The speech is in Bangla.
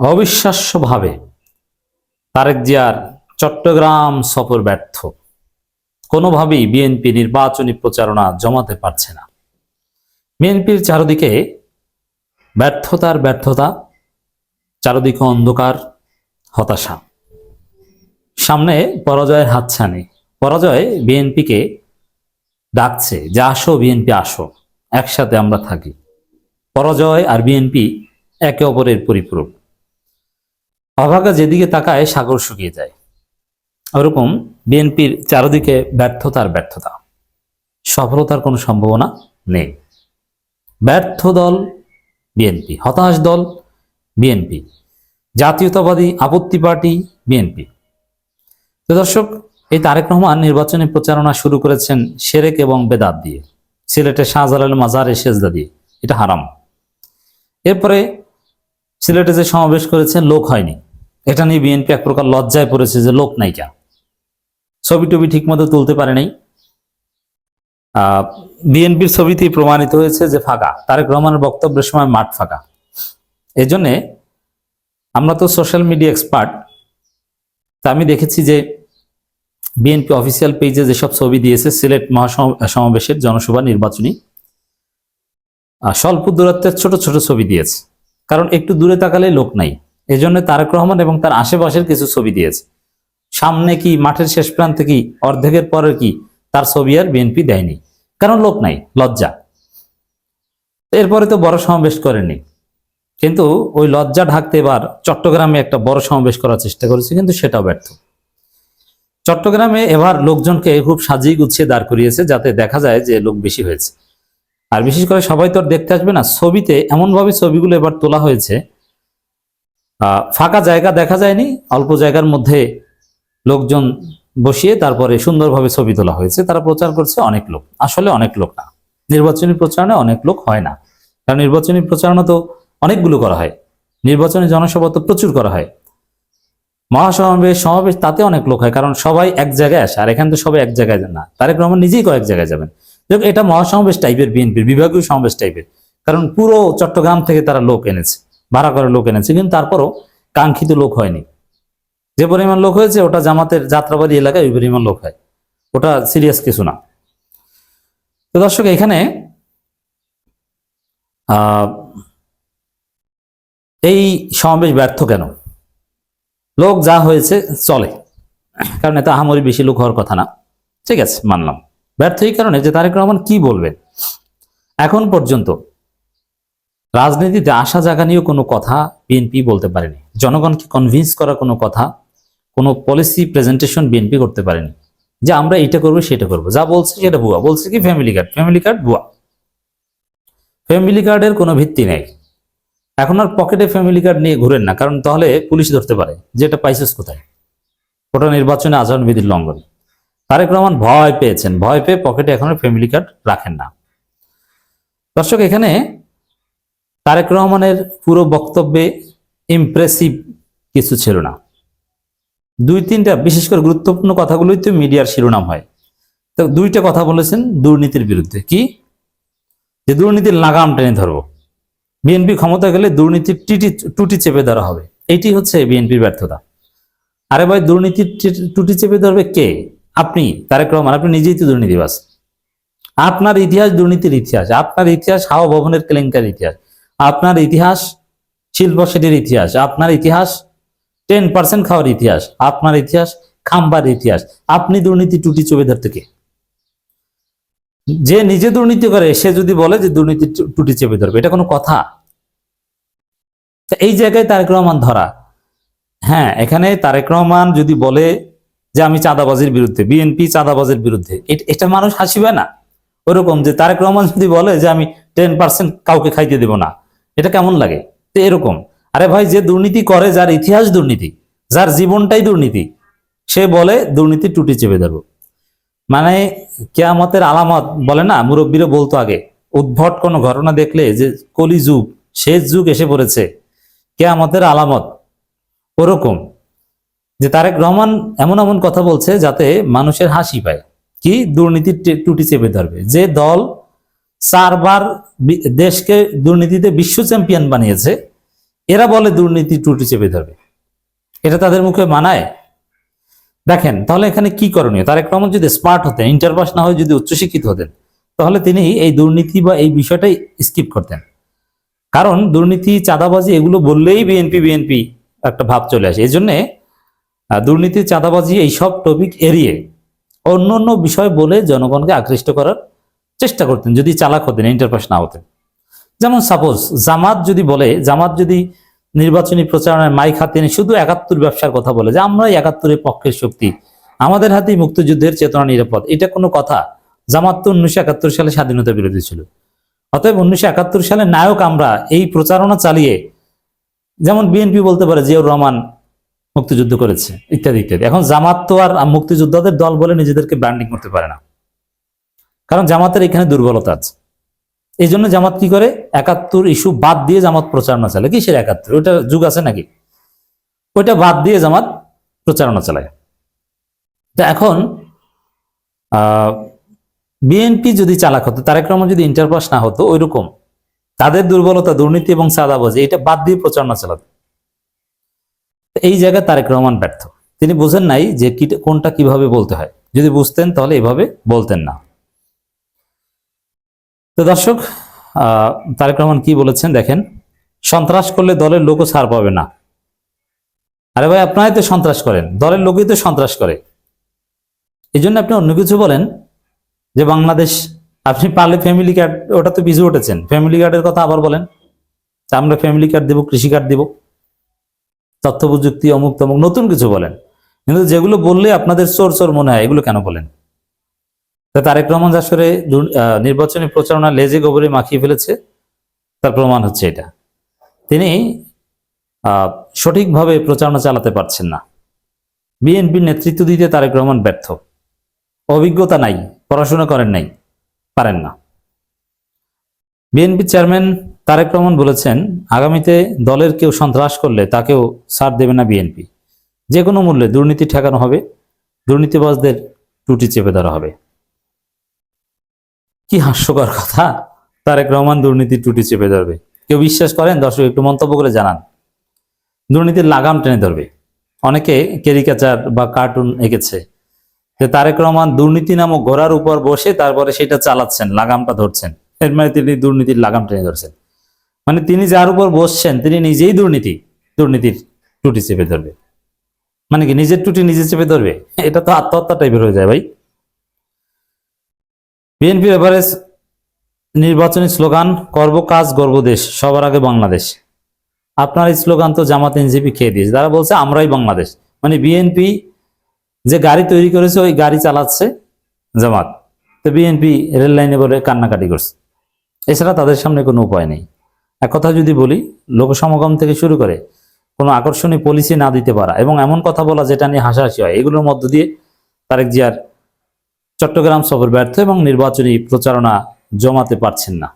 অবিশ্বাস্যভাবে তারেক জিয়ার চট্টগ্রাম সফর ব্যর্থ। কোনোভাবেই বিএনপি নির্বাচনী প্রচারণা জমাতে পারছে না। বিএনপির চারদিকে ব্যর্থতার ব্যর্থতা, চারদিকে অন্ধকার, হতাশা। সামনে পরাজয়ের হাতছানি। পরাজয় বিএনপিকে ডাকছে, যে আসো, বিএনপি আসো, একসাথে আমরা থাকি। পরাজয় আর বিএনপি একে অপরের পরিপূরক। অভাগা যেদিকে তাকায়, সাগর শুকিয়ে যায়। ওরকম বিএনপির চারদিকে ব্যর্থতার ব্যর্থতা। সফলতার কোনো সম্ভাবনা নেই। ব্যর্থ দল বিএনপি, হতাশ দল বিএনপি, জাতীয়তাবাদী আপত্তি পার্টি বিএনপি। তো দর্শক, এই তারেক রহমান নির্বাচনী প্রচারণা শুরু করেছেন সেরেক এবং বেদাত দিয়ে। সিলেটের শাহজালাল মাজারে সেজদা দিয়ে। এটা হারাম। এরপরে সিলেটে যে সমাবেশ করেছেন, লোক হয়নি। এটা নিয়ে বিএনপি এক প্রকার লজ্জায় পড়েছে যে লোক নাই কেন? ছবি টবি ঠিক মতো তুলতে পারে নাই। বিএনপির ছবিতেই প্রমাণিত হয়েছে যে ফাঁকা। তারেক রহমানের বক্তব্যের সময় মাঠ ফাঁকা। এই জন্যে আমরা তো সোশ্যাল মিডিয়া এক্সপার্ট তা আমি দেখেছি যে বিএনপি অফিসিয়াল পেজে যেসব ছবি দিয়েছে, সিলেট মহাসমাবেশের জনসভা নির্বাচনী স্বল্প দূরত্বের ছোট ছোট ছবি দিয়েছে। কারণ একটু দূরে তাকালে লোক নাই। এজন্য তারেক রহমান এবং তার আশেপাশের কিছু ছবি দিয়েছে। সামনে কি, মাঠের শেষ প্রান্তে কি, অর্ধেকের পরে কি, তার ছবি আর বিএনপি দেয়নি। কারণ লোক নাই, লজ্জা। এরপরে তো বড় সমাবেশ করেনি। কিন্তু ওই লজ্জা ঢাকতে এবার চট্টগ্রামে একটা বড় সমাবেশ করার চেষ্টা করেছে, কিন্তু সেটাও ব্যর্থ। চট্টগ্রামে এবার লোকজনকে খুব সাজিয়ে গুছিয়ে দাঁড় করিয়েছে, যাতে দেখা যায় যে লোক বেশি হয়েছে। আর বিশেষ করে সবাই তো দেখতে আসবে না, ছবিতে এমনভাবে ছবিগুলো এবার তোলা হয়েছে ফাঁকা জায়গা দেখা যায়নি, অল্প জায়গার মধ্যে লোকজন বসিয়ে তারপরে সুন্দরভাবে ছবি তোলা হয়েছে, তারা প্রচার করছে অনেক লোক। আসলে অনেক লোক না। নির্বাচনী প্রচারণায় অনেক লোক হয় না। কারণ নির্বাচনী প্রচারণা তো অনেকগুলো করা হয়। নির্বাচনী জনসভা তো প্রচুর করা হয়। মহাসমাবেশ, সমাবেশ, তাতে অনেক লোক হয়, কারণ সবাই এক জায়গায় আসে, আর এখানে তো সবাই এক জায়গায় যান না। তারেক রহমান নিজেই কয়েক জায়গায় যাবেন। এটা মহাসমাবেশ টাইপের বিএনপির, বিভাগীয় সমাবেশ টাইপের কারণ পুরো চট্টগ্রাম থেকে তারা লোক এনেছে। ভাড়া করে লোক এনেছে, কিন্তু তারপরও কাঙ্ক্ষিত লোক হয়নি। যে পরিমাণ লোক হয়েছে, ওটা জামাতের যাত্রাবাড়ি এলাকায় ওই পরিমাণ লোক হয়। ওটা সিরিয়াস কিছু না। তো দর্শক, এখানে এই সমাবেশ ব্যর্থ কেন? লোক যা হয়েছে, চলে। কারণ এত আহামরি বেশি লোক হওয়ার কথা না। ঠিক আছে, মানলাম। ব্যর্থ এই কারণে যে তারেক রহমান কি বলবেন? এখন পর্যন্ত রাজনীতিতে আশা জাগা নিয়েও কোনো কথা বিএনপি বলতে পারেনি। জনগণকে কনভিন্স করা কোনো কথা, কোনো পলিসি প্রেজেন্টেশন বিএনপি করতে পারেনি। যে আমরা এটা করব, সেটা করব। যা বলছে সেটা ভুয়া। বলছে কি ফ্যামিলি কার্ড ফ্যামিলি কার্ড ভুয়া। ফ্যামিলি কার্ডের কোনো ভিত্তি নেই। এখন আর পকেটে ফ্যামিলি কার্ড নিয়ে ঘুরেন না। কারণ তাহলে পুলিশ ধরতে পারে যে এটা পাইছিস কোথায়? ওটা নির্বাচনে আচরণ বিধির লঙ্ঘন। তারেক রহমান ভয় পেয়েছেন। ভয় পেয়ে পকেটে এখন ফ্যামিলি কার্ড রাখেন না। দর্শক, এখানে তারেক রহমানের পুরো বক্তব্যে ইমপ্রেসিভ কিছু ছিল না। দুই তিনটা বিশেষ করে গুরুত্বপূর্ণ কথাগুলোই তো মিডিয়ার শিরোনাম হয়। তো দুইটা কথা বলেছেন দুর্নীতির বিরুদ্ধে। কি? যে দুর্নীতির লাগাম টেনে ধরবো। বিএনপি ক্ষমতা গেলে দুর্নীতির টিটি টুটি চেপে ধরা হবে। এটি হচ্ছে বিএনপির ব্যর্থতা। আরে ভাই, দুর্নীতির টুটি চেপে ধরবে কে? আপনি, তারেক রহমান, আপনি নিজেই তো দুর্নীতিবাস আপনার ইতিহাস দুর্নীতির ইতিহাস। আপনার ইতিহাস হাওয়া ভবনের কেলেঙ্কার ইতিহাস। আপনার ইতিহাস শিল্প সেটির ইতিহাস, আপনার ইতিহাস টেন পার্সেন্ট খাওয়ার ইতিহাস, আপনার ইতিহাস, খাম্বার ইতিহাস, আপনি দুর্নীতি টুটি চেপে ধরতে কে? যে নিজে দুর্নীতি করে, সে যদি বলে যে দুর্নীতি টুটি চেপে ধরবে, এটা কোনো কথা? এই জায়গায় তারেক রহমান ধরা। হ্যাঁ এখানে তারেক রহমান যদি বলে যে আমি চাঁদাবাজির বিরুদ্ধে বিএনপি চাঁদাবাজির বিরুদ্ধে, এটা মানুষ হাসিবে না। ওরকম যে তারেক রহমান যদি বলে যে আমি টেন পার্সেন্ট কাউকে খাইতে দেব না এটা কেমন লাগে? তো এরকম। আরে ভাই, যে দুর্নীতি করে, যার ইতিহাস দুর্নীতি, যার জীবনটাই দুর্নীতি, সে বলে দুর্নীতি টুটি চেপে ধরবো। মানে কেয়ামতের আলামত, বলে না, মুরব্বীরা বলতো আগে, উদ্ভট কোনো ঘটনা দেখলে যে কলি যুগ শেষ যুগ এসে পড়েছে, কেয়ামতের আলামত। ওরকম। যে তারেক রহমান এমন এমন কথা বলছে যাতে মানুষের হাসি পায়। কি? দুর্নীতির টুটি চেপে ধরবে। যে দল চারবার দেশকে দুর্নীতিতে বিশ্ব চ্যাম্পিয়ন বানিয়েছে। এরা বলে দুর্নীতি ত্রুটি চেপে ধরবে। এটা তাদের মুখে মানায়। দেখেন, তাহলে এখানে কি করণীয়? তারেক রহমান যদি স্মার্ট হতেন ইন্টার পাস না হয়ে যদি উচ্চশিক্ষিত হতেন, তাহলে তিনি এই দুর্নীতি বা এই বিষয়টাই স্কিপ করতেন। কারণ দুর্নীতি, চাঁদাবাজি, এগুলো বললেই বিএনপি বিএনপি একটা ভাব চলে আসে। এই জন্যে দুর্নীতি, চাঁদাবাজি, এইসব টপিক এড়িয়ে অন্য অন্য বিষয় বলে জনগণকে আকৃষ্ট করার চেষ্টা করতেন যদি চালাক হতেন ইন্টার পাস না হতেন। যেমন সাপোজ জামাত যদি বলে, জামাত যদি নির্বাচনী প্রচারণায় মাইক হাতে শুধু একাত্তর ব্যবসার কথা বলে, যে আমরাই একাত্তরের পক্ষের শক্তি, আমাদের হাতেই মুক্তিযুদ্ধের চেতনা নিরাপদ, এটা কোনো কথা। জামাত তো উনিশশো একাত্তর সালে স্বাধীনতা বিরোধী ছিল। অতএব উনিশশো একাত্তর সালে নায়ক আমরা, এই প্রচারণা চালিয়ে, যেমন বিএনপি বলতে পারে, জিয়াউর রহমান মুক্তিযুদ্ধ করেছে, ইত্যাদি ইত্যাদি। এখন জামাত তো আর মুক্তিযোদ্ধাদের দল বলে নিজেদেরকে ব্র্যান্ডিং করতে পারে না। কারণ জামাতের এখানে দুর্বলতা আছে। এই জন্য জামাত কি করে? একাত্তর ইস্যু বাদ দিয়ে জামাত প্রচারণা চালায়। কিসের একাত্তর? ওইটা যুগ আছে নাকি? ওইটা বাদ দিয়ে জামাত প্রচারণা চালায়। তা এখন বিএনপি যদি চালাক হতো, তারেক রহমান যদি ইন্টার পাস না হতো, ওইরকম। তাদের দুর্বলতা, দুর্নীতি এবং চাঁদাবাজি, এটা বাদ দিয়ে প্রচারণা চালাতো। এই জায়গায় তারেক রহমান ব্যর্থ। তিনি বুঝেন নাই যে কোনটা কীভাবে বলতে হয়। যদি বুঝতেন তাহলে এভাবে বলতেন না। তো দর্শক তারেক রহমান কি বলেছেন দেখেন, সন্ত্রাস করলে দলের লোকও ছাড় পাবে না। আরে ভাই আপনারাই তো সন্ত্রাস করেন, দলের লোকই তো সন্ত্রাস করে। এই জন্য আপনি অন্য কিছু বলেন, যে বাংলাদেশ, আপনি পারলে ফ্যামিলি কার্ড ওটা তো পিছু উঠেছেন ফ্যামিলি কার্ডের কথা আবার বলেন যে আমরা ফ্যামিলি কার্ড দিব, কৃষি কার্ড দিব, তথ্য প্রযুক্তি অমুক তমুক নতুন কিছু বলেন। কিন্তু যেগুলো বললে আপনাদের চোর চোর মনে হয়, এগুলো কেন বলেন? তা তারেক রহমান আসলে নির্বাচনী প্রচারণা লেজে গোবরে মাখিয়ে ফেলেছে, তার প্রমাণ হচ্ছে এটা। তিনি সঠিকভাবে প্রচারণা চালাতে পারছেন না। বিএনপির নেতৃত্ব দিতে তারেক রহমান ব্যর্থ। অভিজ্ঞতা নাই, পড়াশোনা করেন নাই, পারেন না। বিএনপি চেয়ারম্যান তারেক রহমান বলেছেন, আগামীতে দলের কেউ সন্ত্রাস করলে তাকেও ছাড় দেবে না বিএনপি। যে কোনো মূল্যে দুর্নীতি ঠেকানো হবে, দুর্নীতিবাজদের ত্রুটি চেপে ধরা হবে। কি হাস্যকর কথা? তারেক রহমান দুর্নীতি টুটি চেপে ধরবে। কেউ বিশ্বাস করেন? দর্শক, একটু মন্তব্য করে জানান। দুর্নীতির লাগাম টেনে ধরবে। অনেকে ক্যারিকাচার বা কার্টুন এঁকেছে। যে তারেক রহমান দুর্নীতি নামক ঘোড়ার উপর বসে তারপরে সেটা চালাচ্ছেন, লাগামটা ধরছেন। এর মানে তিনি দুর্নীতির লাগাম টেনে ধরছেন। মানে তিনি যার উপর বসছেন, তিনি নিজেই দুর্নীতি, দুর্নীতির ত্রুটি চেপে ধরবে। মানে কি নিজের ত্রুটি নিজে চেপে ধরবে? এটা তো আত্মহত্যা টাইপের হয়ে যায় ভাই। বিএনপির এভারেজ নির্বাচনী স্লোগান, করব কাজ, গর্ব দেশ, সবার আগে বাংলাদেশ। আপনার এই স্লোগান তো জামাত এনজিপি খেয়ে দিয়েছে। তারা বলছে, আমরাই বাংলাদেশ। মানে বিএনপি যে গাড়ি তৈরি করেছে, ওই গাড়ি চালাচ্ছে জামাত। তো বিএনপি রেল লাইনে বলে কান্নাকাটি করছে। এছাড়া তাদের সামনে কোনো উপায় নেই। এক কথা যদি বলি, লোকসমাগম থেকে শুরু করে কোনো আকর্ষণীয় পলিসি না দিতে পারা এবং এমন কথা বলা যেটা নিয়ে হাসাহাসি হয়, এগুলোর মধ্য দিয়ে তারেক জিয়ার চট্টগ্রাম সফর ব্যর্থ এবং নির্বাচনী প্রচারণা জমাতে পারছেন না।